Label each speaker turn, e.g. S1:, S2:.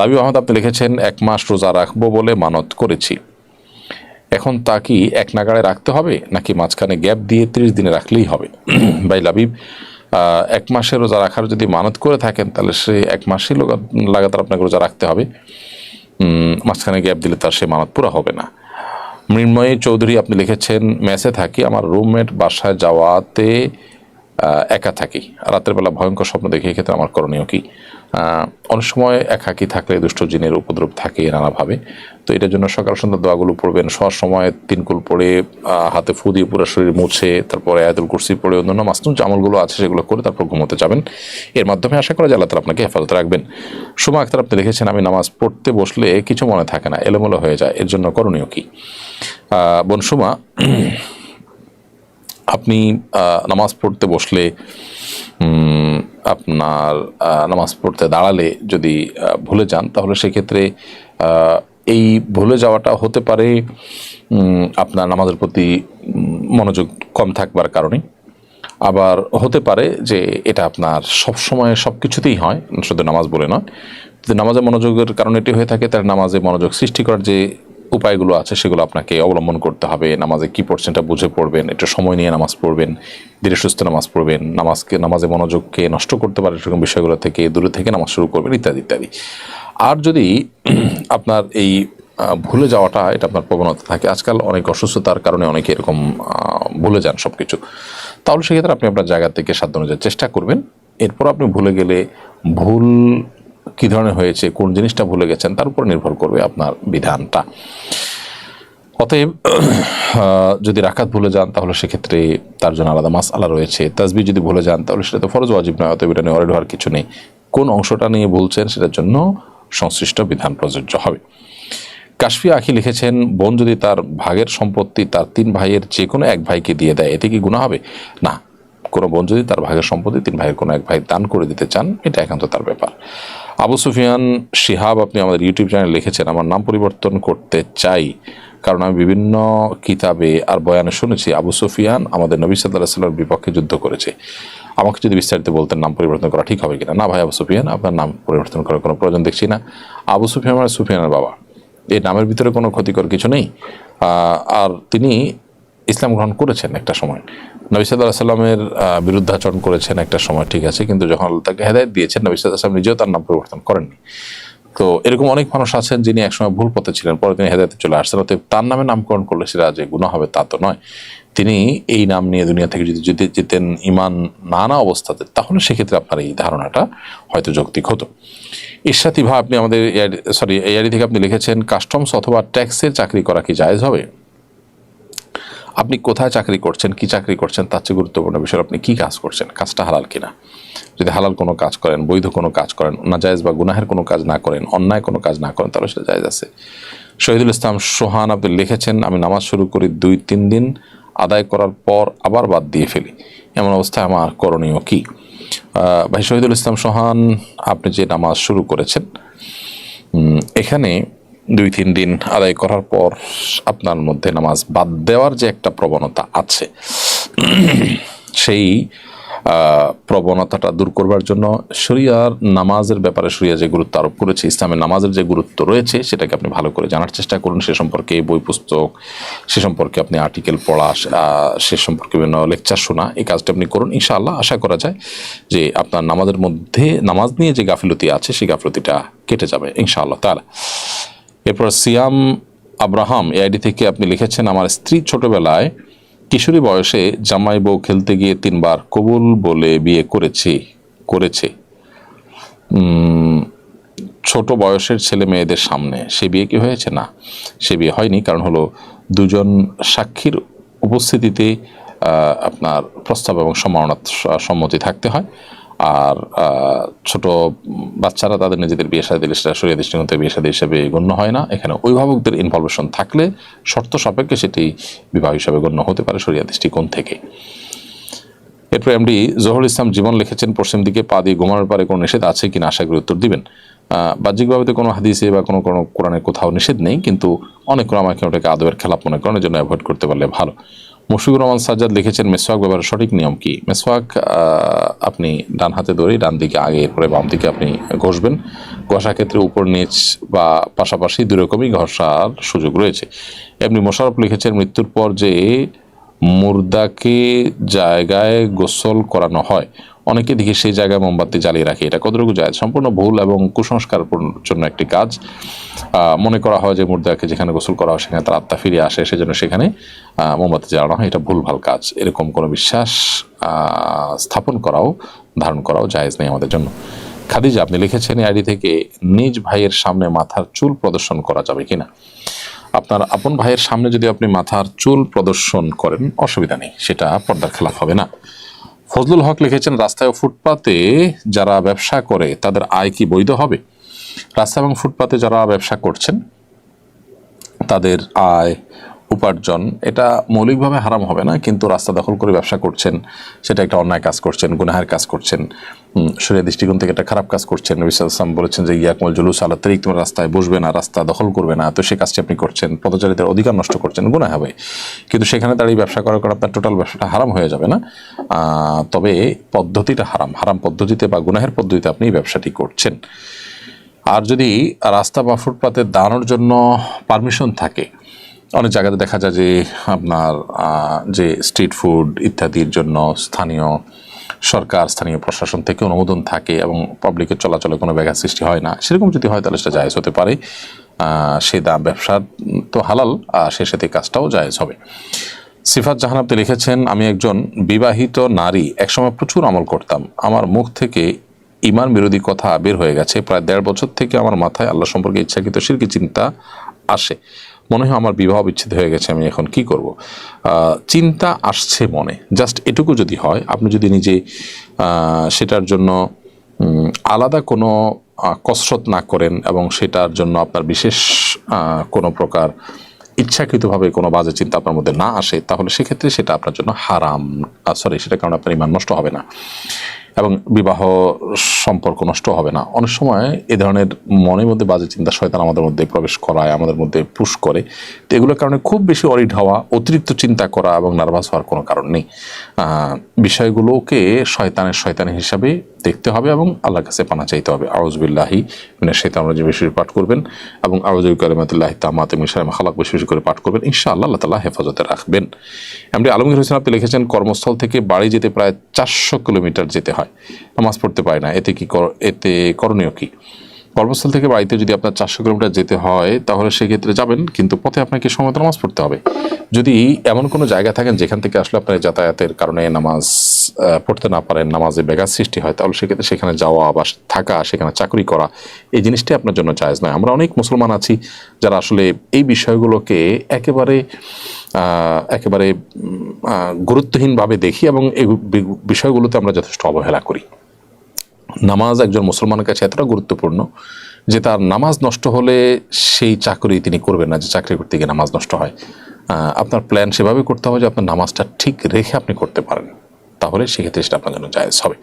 S1: লাবিব আহমদ আপনি লিখেছেন, এক মাস রোজা রাখব বলে মানত করেছি। এখন তা কি এক নাগাড়ে রাখতে হবে, নাকি মাঝখানে গ্যাপ দিয়ে ত্রিশ দিনে রাখলেই হবে? ভাই লাবিব এক মাসে রোজা রাখার যদি মানত করে থাকেন, তাহলে সে এক মাসই লাগাতার আপনাকে রোজা রাখতে হবে। মাঝখানে গ্যাপ দিলে তার সে মানত পুরো হবে না। মৃন্ময়ী চৌধুরী, আপনি লিখেছেন, মেসে থাকি, আমার রুমমেট বাসায় যাওয়াতে একা থাকি। রাতের বেলা ভয়ঙ্কর স্বপ্ন দেখি, এক্ষেত্রে আমার করণীয় কি? অনেক সময় একাকি থাকলে দুষ্ট জিনের উপদ্রব থাকে নানাভাবে। তো এটার জন্য সকাল সন্ধ্যা দোয়াগুলো পড়বেন সব সময় তিনকুল পড়ে হাতে ফু দিয়ে পুরো শরীর মুছে, তারপরে আয়াতুল কুরসি পড়ে, অন্যান্য মাস্তুন যে আমলগুলো আছে সেগুলো করে তারপর ঘুমোতে যাবেন। এর মাধ্যমে আশা করা যায় আল্লাহ আপনাকে হেফাজত রাখবেন। সুমা আক্তার আপনি লিখেছেন আমি নামাজ পড়তে বসলে কিছু মনে থাকে না, এলোমেলো হয়ে যায়, এর জন্য করণীয় কি? বোন সুমা, আপনি নামাজ পড়তে বসলে আপনার নামাজ পড়তে দাঁড়ালে যদি ভুলে যান, তাহলে সেক্ষেত্রে এই ভুলে যাওয়াটা হতে পারে আপনার নামাজের প্রতি মনোযোগ কম থাকবার কারণে। আবার হতে পারে যে, এটা আপনার সব সময় সব কিছুতেই হয়, শুধু নামাজ বলে নয়। যদি নামাজে মনোযোগের কারণে এটি হয়ে থাকে তার নামাজে মনোযোগ সৃষ্টি করার যে উপায়গুলো আছে, সেগুলো আপনাকে অবলম্বন করতে হবে। নামাজে কী পড়ছেন এটা বুঝে পড়বেন, একটু সময় নিয়ে নামাজ পড়বেন, ধীরে সুস্থ নামাজ পড়বেন, নামাজকে, নামাজে মনোযোগকে নষ্ট করতে পারে এরকম বিষয়গুলো থেকে, দূরে থেকে নামাজ শুরু করবেন, ইত্যাদি ইত্যাদি। আর যদি আপনার এই ভুলে যাওয়াটা, এটা আপনার প্রবণতা থাকে, আজকাল অনেক অসুস্থতার কারণে অনেকে এরকম ভুলে যান সব কিছু তাহলে সেক্ষেত্রে আপনি আপনার জায়গা থেকে সাধ্য অনুযায়ী চেষ্টা করবেন। এরপর আপনি ভুলে গেলে ভুল কী ধরনের হয়েছে, কোন জিনিসটা ভুলে গেছেন, তার উপর নির্ভর করবে আপনার বিধানটা। অতএব যদি রাখাত ভুলে যান, তাহলে সেক্ষেত্রে তার জন্য আলাদা মাস আলা রয়েছে। তাজবি যদি ভুলে যান, তাহলে সেটা তো ফরজ, ওয়াজিব নয়, অতএব এটা নিয়ে অরেড হওয়ার কিছু নেই। কোন অংশটা নিয়ে বলছেন সেটার জন্য সংশ্লিষ্ট বিধান প্রযোজ্য হবে। কাশফি আখি লিখেছেন, বোন যদি তার ভাগের সম্পত্তি তার তিন ভাইয়ের যে কোনো এক ভাইকে দিয়ে দেয়, এতে কি গুণা হবে? না। কোনো বোন যদি তার ভাগের সম্পত্তি তিন ভাইয়ের কোনো এক ভাই দান করে দিতে চান, এটা একান্ত তার ব্যাপার। আবু সুফিয়ান শিহাব আপনি আমাদের ইউটিউব চ্যানেলে লিখেছেন, আমার নাম পরিবর্তন করতে চাই, কারণ আমি বিভিন্ন কিতাবে আর বয়ানে শুনেছি আবু সুফিয়ান আমাদের নবী সাল্লাহ সাল্লার বিপক্ষে যুদ্ধ করেছে। আমাকে যদি বিস্তারিত বলতেন নাম পরিবর্তন করা ঠিক হবে কিনা? না ভাই, আবু সুফিয়ান, আপনার নাম পরিবর্তন করার কোনো প্রয়োজন দেখছি না। আবু সুফিয়ান মানে সুফিয়ানের বাবা। এই নামের ভিতরে কোনো ক্ষতিকর কিছু নেই। আর তিনি ইসলাম গ্রহণ করেছেন একটা সময়। নবী সাল্লাহ সাল্লামের বিরুদ্ধাচরণ করেছেন একটা সময়, ঠিক আছে, কিন্তু যখন আল্লাহ তাকে হেদায়ত দিয়েছেন, নবী সাল্লাহ সাল্লাম নিজেও তার নাম পরিবর্তন করেননি। তো এরকম অনেক মানুষ আছেন যিনি একসময় ভুল পথে ছিলেন, পরে তিনি হেদায়তে চলে আসছেন, অতএব তার নামে নামকরণ করলে সেটা যে গুণা হবে তা তো নয়। তিনি এই নাম নিয়ে দুনিয়া থেকে যদি যদি যেতেন ইমান নানা অবস্থাতে, তাহলে সেক্ষেত্রে আপনার এই ধারণাটা হয়তো যৌক্তিক হতো। ভাই আপনি আমাদের সরি এআরি থেকে আপনি লিখেছেন, কাস্টমস অথবা ট্যাক্সের চাকরি করা কি জায়েজ হবে? আপনি কোথায় চাকরি করছেন, কি চাকরি করছেন, তার চেয়ে গুরুত্বপূর্ণ বিষয়, আপনি কি কাজ করছেন, কাজটা হালাল কিনা? যদি হালাল কোনো কাজ করেন, বৈধ কোনো কাজ করেন, নাজায়েজ বা গুনাহের কোনো কাজ না করেন, অন্যায় কোনো কাজ না করেন, তাহলে সেটা জায়েজ আছে। শহীদুল ইসলাম সোহান আপনি লিখেছেন, আমি নামাজ শুরু করি দুই, তিন দিন, আদায় করার পর আবার বাদ দিয়ে ফেলি। এমন অবস্থায় আমার করণীয় কি? ভাই, শহীদুল ইসলাম সোহান, আপনি যে নামাজ শুরু করেছেন এখানে দুই তিন দিন আদায় করার পর আপনার মধ্যে নামাজ বাদ দেওয়ার যে একটা প্রবণতা আছে, সেই প্রবণতাটা দূর করবার জন্য শরিয়ার নামাজের ব্যাপারে শরিয়া যে গুরুত্ব আরোপ করেছে, ইসলামের নামাজের যে গুরুত্ব রয়েছে, সেটাকে আপনি ভালো করে জানার চেষ্টা করুন। সে সম্পর্কে বই পুস্তক, সে সম্পর্কে আপনি আর্টিকেল পড়া সে সম্পর্কে বিভিন্ন লেকচার শোনা, এই কাজটা আপনি করুন। ইনশাআল্লাহ আশা করা যায় যে আপনার নামাজের মধ্যে নামাজ নিয়ে যে গাফিলতি আছে, সেই গাফিলতিটা কেটে যাবে, ইনশাআল্লাহ তাহলে এরপর সিয়াম আব্রাহাম এই আইডি থেকে আপনি লিখেছেন, আমার স্ত্রী ছোটবেলায় কিশোরী বয়সে জামাই বউ খেলতে গিয়ে তিনবার কবুল বলে বিয়ে করেছি, করেছে। ছোট বয়সের ছেলে মেয়েদের সামনে, সে বিয়ে কি হয়েছে? না, সে বিয়ে হয়নি, কারণ হলো দুজন সাক্ষীর উপস্থিতিতে আপনার প্রস্তাব এবং সম্মাননা, সম্মতি থাকতে হয়। আর ছোট বাচ্চারা তাদের নিজেদের বিয়ে সেটা সরিয়ে দৃষ্টিকোণ বিয়ে সাথে হিসেবে গণ্য হয় না। এখানে অভিভাবকদের ইনভলভেশন থাকলে শর্ত সাপেক্ষে সেটি বিবাহ হিসাবে গণ্য হতে পারে সরিয়া দৃষ্টিকোণ থেকে। এরপর এমডি জহর ইসলাম জীবন লিখেছেন, পশ্চিম দিকে পা দিয়ে ঘুমানোর পারে কোনো নিষেধ আছে কিনা আশা করি উত্তর দিবেন। বাহ্যিকভাবে তো কোনো হাদিসে বা কোনো কোনো কোরআনে কোথাও নিষেধ নেই, কিন্তু অনেক আমাকে ওটাকে আদবের খেলাপ মনে করেন জন্য অ্যাভয়েড করতে পারলে ভালো। মুশফিকুর রহমান সাজ্জাদ লিখেছেন মেসওয়াক ব্যবহারের সঠিক নিয়ম কি? মেসওয়াক আপনি ডান হাতে ধরে ডান দিকে আগে, এরপরে বাম দিকে আপনি ঘষবেন। ঘষা ক্ষেত্রে উপর নিচ বা পাশাপাশি দুই রকমই ঘষার সুযোগ রয়েছে। এমনি মোশারফ লিখেছেন, মৃত্যুর পর যে মুর্দাকে জায়গায় গোসল করানো হয়, অনেকে দেখি সেই জায়গায় মোমবাতি জ্বালিয়ে রাখে। এটা কতটুকু যায় সম্পূর্ণ ভুল এবং কুসংস্কার জন্য একটি কাজ। মনে করা হয় যে মুর্দাকে যেখানে গোসল করা হয় সেখানে তার আত্মা ফিরে আসে, সেজন্য সেখানে মোমবাতি জ্বালানো হয়। এটা ভুলভাল কাজ। এরকম কোনো বিশ্বাস স্থাপন করাও, ধারণ করাও জায়েজ নেই আমাদের জন্য। খাদিজা, আপনি লিখেছেন এই আইডি থেকে, নিজ ভাইয়ের সামনে মাথার চুল প্রদর্শন করা যাবে কিনা? আপনার আপন ভাইয়ের সামনে যদি আপনি মাথার চুল প্রদর্শন করেন, অসুবিধা নেই, সেটা পর্দার খেলাফ হবে না। ফজলুল হক লিখেছেন, রাস্তায় ফুটপাতে যারা ব্যবসা করে, তাদের আয় কি বৈধ হবে? রাস্তা এবং ফুটপাতে যারা ব্যবসা করছেন, তাদের আয়, উপার্জন, এটা মৌলিকভাবে হারাম হবে না, কিন্তু রাস্তা দখল করে ব্যবসা করছেন, সেটা একটা অন্যায় কাজ করছেন, গুনাহের কাজ করছেন শরীর দৃষ্টিকোণ থেকে একটা খারাপ কাজ করছেন ওয়াসাল্লাম বলেছেন যে, ইয়াকমল জুলুস আল্লাহ তারিখ তোমার রাস্তায় বসবে না, রাস্তা দখল করবে না, তো সেই কাজটি আপনি করছেন পদচারীদের অধিকার নষ্ট করছেন, গুনাহ হবে। কিন্তু সেখানে দাঁড়িয়ে ব্যবসা করার পর আপনার টোটাল ব্যবসাটা হারাম হয়ে যাবে না। তবে পদ্ধতিটা হারাম হারাম পদ্ধতিতে বা গুনাহের পদ্ধতিতে আপনি ব্যবসাটি করছেন। আর যদি রাস্তা বা ফুটপাতে দাঁড়ানোর জন্য পারমিশন থাকে, অনেক জায়গাতে দেখা যায় যে আপনার যে স্ট্রিট ফুড ইত্যাদির জন্য স্থানীয় সরকার, স্থানীয় প্রশাসন থেকে অনুমোদন থাকে এবং পাবলিকের চলাচলে কোনো ব্যাঘাত সৃষ্টি হয় না। সেরকম যদি হয় তাহলে সেটা জায়েজ হতে পারে। সে দাম ব্যবসা তো হালাল, আর সে সাথে কাজটাও জায়েজ হবে। সিফাত জাহান আপনি লিখেছেন, আমি একজন বিবাহিত নারী, একসময় প্রচুর আমল করতাম। আমার মুখ থেকে ইমান বিরোধী কথা বের হয়ে গেছে। প্রায় দেড় বছর থেকে আমার মাথায় আল্লাহ সম্পর্কে ইচ্ছাকৃত সিরকি চিন্তা আসে। মনে হয় আমার বিবাহ বিচ্ছেদ হয়ে গেছে, আমি এখন কি করব? চিন্তা আসছে মনে। জাস্ট এটুকু যদি হয়, আপনি যদি নিজে সেটার জন্য আলাদা কোনো কসরত না করেন এবং সেটার জন্য আপনার বিশেষ কোনো প্রকার ইচ্ছাকৃতভাবে কোনো বাজে চিন্তা আপনার মধ্যে না আসে, তাহলে সেক্ষেত্রে সেটা আপনার জন্য হারাম। সরি সেটা কারণে আপনার ইমান নষ্ট হবে না। এবং বিবাহ সম্পর্ক নষ্ট হবে না। অনেক সময় এ ধরনের মনের মধ্যে বাজে চিন্তা শয়তান আমাদের মধ্যে প্রবেশ করায়, আমাদের মধ্যে পুশ করে। তো এগুলোর কারণে খুব বেশি অরিড হওয়া, অতিরিক্ত চিন্তা করা এবং নার্ভাস হওয়ার কোনো কারণ নেই। বিষয়গুলোকে শয়তানের শয়তানি হিসাবে দেখতে হবে এবং আল্লাহর কাছে পানা চাইতে হবে। আউজবিল্লাহি মিনা শৈতান রাজিম। বেশি পাঠ করবেন এবং আউজুল কালিমাতুল্লাহ তামাতে মিশার খালাক বেশি বেশি করে পাঠ করবেন। ইনশাআল্লাহ আল্লাহ তালা হেফাজতে রাখবেন। এমনি আলমগীর হোসেন আপনি লিখেছেন, কর্মস্থল থেকে বাড়ি যেতে প্রায় চারশো কিলোমিটার যেতে হয়। নামাজ পড়তে পারি না। এতে কি এতে করণীয় কি? কর্মস্থল থেকে বাড়িতে যদি আপনার চারশো কিলোমিটার যেতে হয়, তাহলে সেক্ষেত্রে যাবেন, কিন্তু পথে আপনাকে সময় নামাজ পড়তে হবে। যদি এমন কোনো জায়গা থাকেন যেখান থেকে আসলে আপনার যাতায়াতের কারণে নামাজ পড়তে না পারেন, নামাজে ব্যাঘাত সৃষ্টি হয়, তাহলে সেক্ষেত্রে সেখানে যাওয়া বা থাকা, সেখানে চাকরি করা, এই জিনিসটি আপনার জন্য জায়েজ নয়। আমরা অনেক মুসলমান আছি যারা আসলে এই বিষয়গুলোকে একেবারে একেবারে গুরুত্বহীনভাবে দেখি এবং এই বিষয়গুলোতে আমরা যথেষ্ট অবহেলা করি। নামাজ একজন মুসলমানের কাছে এতটা গুরুত্বপূর্ণ যে তার নামাজ নষ্ট হলে সেই চাকরি তিনি করবেন না, যে চাকরি করতে গিয়ে নামাজ নষ্ট হয়। আপনার প্ল্যান সেভাবে করতে হবে যে আপনার নামাজটা ঠিক রেখে আপনি করতে পারেন। তাহলে সেক্ষেত্রে সেটা আপনার জন্য জায়জ হবে।